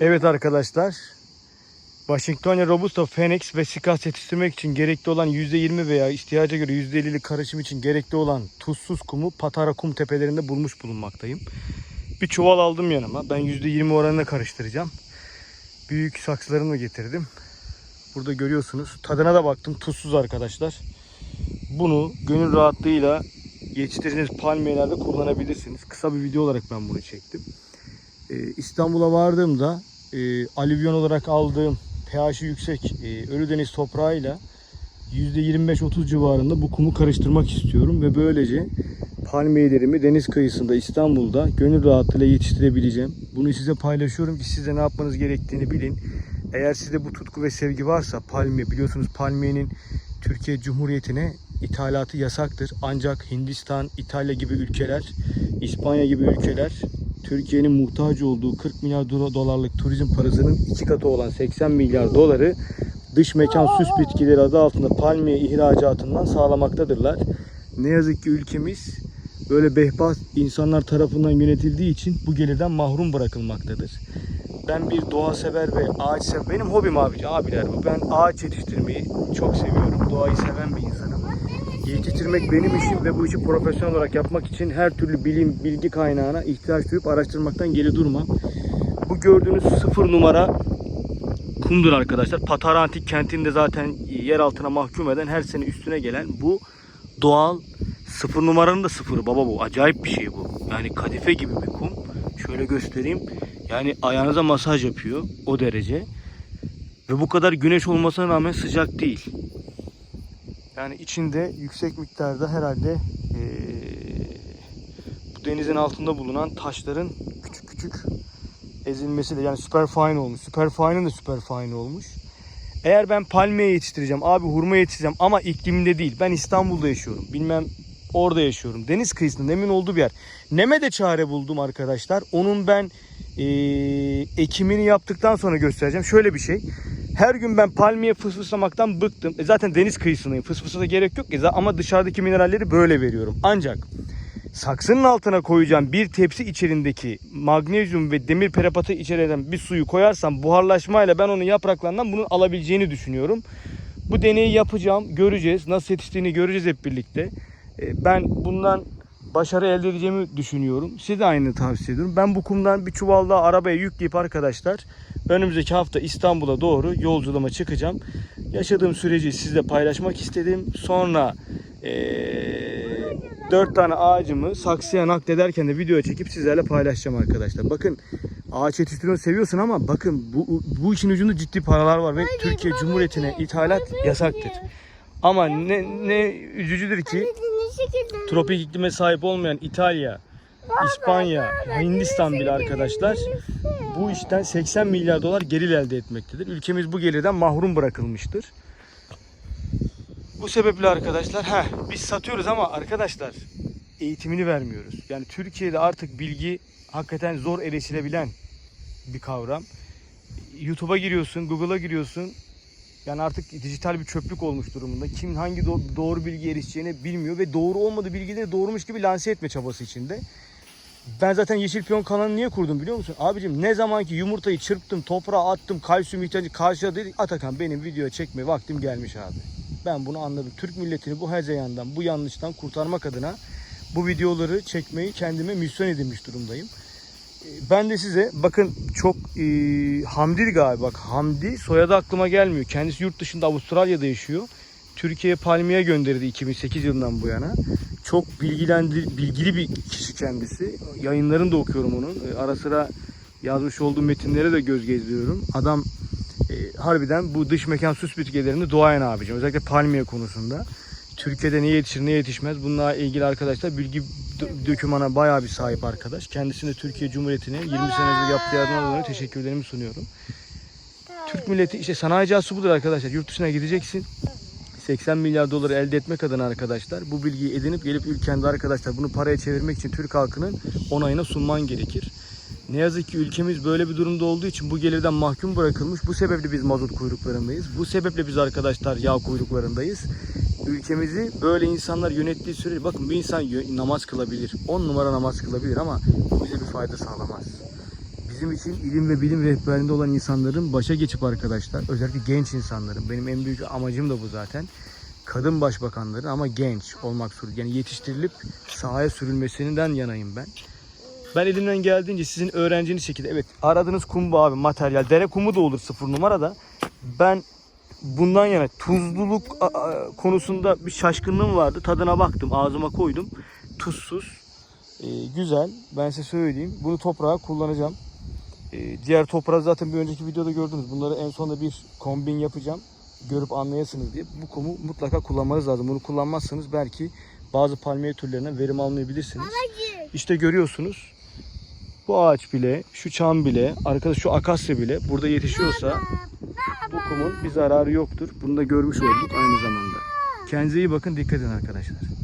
Evet arkadaşlar. Washingtonia Robusta, Phoenix ve Sikas yetiştirmek için gerekli olan %20 veya ihtiyaca göre %50'lik karışım için gerekli olan tuzsuz kumu Patara kum tepelerinde bulmuş bulunmaktayım. Bir çuval aldım yanıma. Ben %20 oranına karıştıracağım. Büyük saksılarımı getirdim. Burada görüyorsunuz. Tadına da baktım. Tuzsuz arkadaşlar. Bunu gönül rahatlığıyla yetiştirdiğiniz palmiyelerde kullanabilirsiniz. Kısa bir video olarak ben bunu çektim. Ee, İstanbul'a vardığımda e, alüvyon olarak aldığım pH'i yüksek e, Ölüdeniz toprağıyla %25-30 civarında bu kumu karıştırmak istiyorum ve böylece palmiyelerimi deniz kıyısında İstanbul'da gönül rahatlığıyla yetiştirebileceğim. Bunu size paylaşıyorum ki siz de ne yapmanız gerektiğini bilin. Eğer sizde bu tutku ve sevgi varsa palmiye biliyorsunuz palmiyenin Türkiye Cumhuriyeti'ne ithalatı yasaktır. Ancak Hindistan, İtalya gibi ülkeler, İspanya gibi ülkeler Türkiye'nin muhtaç olduğu 40 milyar do- dolarlık turizm parasının iki katı olan 80 milyar doları dış mekan süs bitkileri adı altında palmiye ihracatından sağlamaktadırlar. Ne yazık ki ülkemiz böyle behbaz insanlar tarafından yönetildiği için bu gelirden mahrum bırakılmaktadır. Ben bir doğa sever ve ağaç sever. Benim hobim abi, abiler bu. Ben ağaç yetiştirmeyi çok seviyorum. Doğayı seven bir. Yetiştirmek benim işim ve bu işi profesyonel olarak yapmak için her türlü bilim, bilgi kaynağına ihtiyaç duyup araştırmaktan geri durmam. Bu gördüğünüz sıfır numara kumdur arkadaşlar. Patara Antik kentinde zaten yer altına mahkum eden her sene üstüne gelen bu doğal sıfır numaranın da sıfırı baba bu. Acayip bir şey bu. Yani kadife gibi bir kum. Şöyle göstereyim. Yani ayağınıza masaj yapıyor o derece. Ve bu kadar güneş olmasına rağmen sıcak değil. Yani içinde yüksek miktarda herhalde eee, bu denizin altında bulunan taşların küçük küçük ezilmesiyle yani super fine olmuş. Super fine'ın da super fine olmuş. Eğer ben palmiye yetiştireceğim, abi hurma yetiştireceğim ama ikliminde değil. Ben İstanbul'da yaşıyorum. Bilmem orada yaşıyorum. Deniz kıyısında nemin olduğu bir yer. Neme de çare buldum arkadaşlar. Onun ben eee, ekimini yaptıktan sonra göstereceğim. Şöyle bir şey. Her gün ben palmiye fısfıslamaktan bıktım. E zaten deniz kıyısındayım. Fısfısa da gerek yok ki. Ama dışarıdaki mineralleri böyle veriyorum. Ancak saksının altına koyacağım bir tepsi içerisindeki magnezyum ve demir perapatı içeren bir suyu koyarsam buharlaşmayla ben onun yapraklarından bunu alabileceğini düşünüyorum. Bu deneyi yapacağım. Göreceğiz. Nasıl yetiştiğini göreceğiz hep birlikte. E, Ben bundan başarı elde edeceğimi düşünüyorum. Size de aynı tavsiye ediyorum. Ben bu kumdan bir çuval daha arabaya yükleyip arkadaşlar önümüzdeki hafta İstanbul'a doğru yolculuğuma çıkacağım. Yaşadığım süreci sizle paylaşmak istedim. Sonra eee dört tane ağacımı saksıya naklederken de video çekip sizlerle paylaşacağım arkadaşlar. Bakın ağaç yetiştirmeyi seviyorsun ama bakın bu, bu işin ucunda ciddi paralar var ve Türkiye Cumhuriyeti'ne ithalat yasaktır. Ama ne, ne üzücüdür ki tropik iklime sahip olmayan İtalya, İspanya, Hindistan bile arkadaşlar bu işten 80 milyar dolar gelir elde etmektedir. Ülkemiz bu gelirden mahrum bırakılmıştır. Bu sebeple arkadaşlar ha biz satıyoruz ama arkadaşlar eğitimini vermiyoruz. Yani Türkiye'de artık bilgi hakikaten zor erişilebilen bir kavram. YouTube'a giriyorsun, Google'a giriyorsun. Yani artık dijital bir çöplük olmuş durumunda. Kim hangi do- doğru bilgi erişeceğini bilmiyor ve doğru olmadığı bilgileri doğrumuş gibi lanse etme çabası içinde. Ben zaten Yeşil Piyon kanalını niye kurdum biliyor musun? Abicim ne zaman ki yumurtayı çırptım, toprağa attım, kalsiyum ihtiyacı karşıladı. Atakan benim videoya çekme vaktim gelmiş abi. Ben bunu anladım. Türk milletini bu hezeyandan, bu yanlıştan kurtarmak adına bu videoları çekmeyi kendime misyon edinmiş durumdayım. Ben de size bakın çok e, Hamdi galiba bak Hamdi soyadı aklıma gelmiyor. Kendisi yurt dışında Avustralya'da yaşıyor. Türkiye'ye palmiye gönderdi 2008 yılından bu yana. Çok bilgilendir, bilgili bir kişi kendisi. Yayınlarını da okuyorum onun. E, Ara sıra yazmış olduğu metinlere de göz gezdiriyorum. Adam e, harbiden bu dış mekan süs bitkilerini doğayan abicim. Özellikle palmiye konusunda. Türkiye'de ne yetişir ne yetişmez bununla ilgili arkadaşlar bilgi dökümana bayağı bir sahip arkadaş. Kendisine Türkiye Cumhuriyeti'ne 20 sene önce yaptığı yardımlardan dolayı teşekkürlerimi sunuyorum. Türk milleti işte sanayi cihazı budur arkadaşlar. Yurt dışına gideceksin. 80 milyar doları elde etmek adına arkadaşlar bu bilgiyi edinip gelip ülkende arkadaşlar bunu paraya çevirmek için Türk halkının onayına sunman gerekir. Ne yazık ki ülkemiz böyle bir durumda olduğu için bu gelirden mahkum bırakılmış. Bu sebeple biz mazot kuyruklarındayız. Bu sebeple biz arkadaşlar yağ kuyruklarındayız. Ülkemizi böyle insanlar yönettiği sürece bakın bir insan namaz kılabilir. 10 numara namaz kılabilir ama bize bir fayda sağlamaz. Bizim için ilim ve bilim rehberliğinde olan insanların başa geçip arkadaşlar özellikle genç insanların benim en büyük amacım da bu zaten. Kadın başbakanların ama genç olmak suretiyle yani yetiştirilip sahaya sürülmesinden yanayım ben. Ben elimden geldiğince sizin öğrenciniz şekilde evet aradığınız kum bu abi materyal dere kumu da olur sıfır numarada. Ben bundan yana tuzluluk konusunda bir şaşkınlığım vardı. Tadına baktım ağzıma koydum. Tuzsuz ee, güzel. Ben size söyleyeyim. Bunu toprağa kullanacağım. Ee, diğer toprağı zaten bir önceki videoda gördünüz. Bunları en sonunda bir kombin yapacağım. Görüp anlayasınız diye. Bu kumu mutlaka kullanmanız lazım. Bunu kullanmazsanız belki bazı palmiye türlerinden verim almayabilirsiniz. İşte görüyorsunuz. Bu ağaç bile, şu çam bile, arkadaş şu akasya bile burada yetişiyorsa kumun bir zararı yoktur. Bunu da görmüş olduk aynı zamanda. Kendinize iyi bakın, dikkat edin arkadaşlar.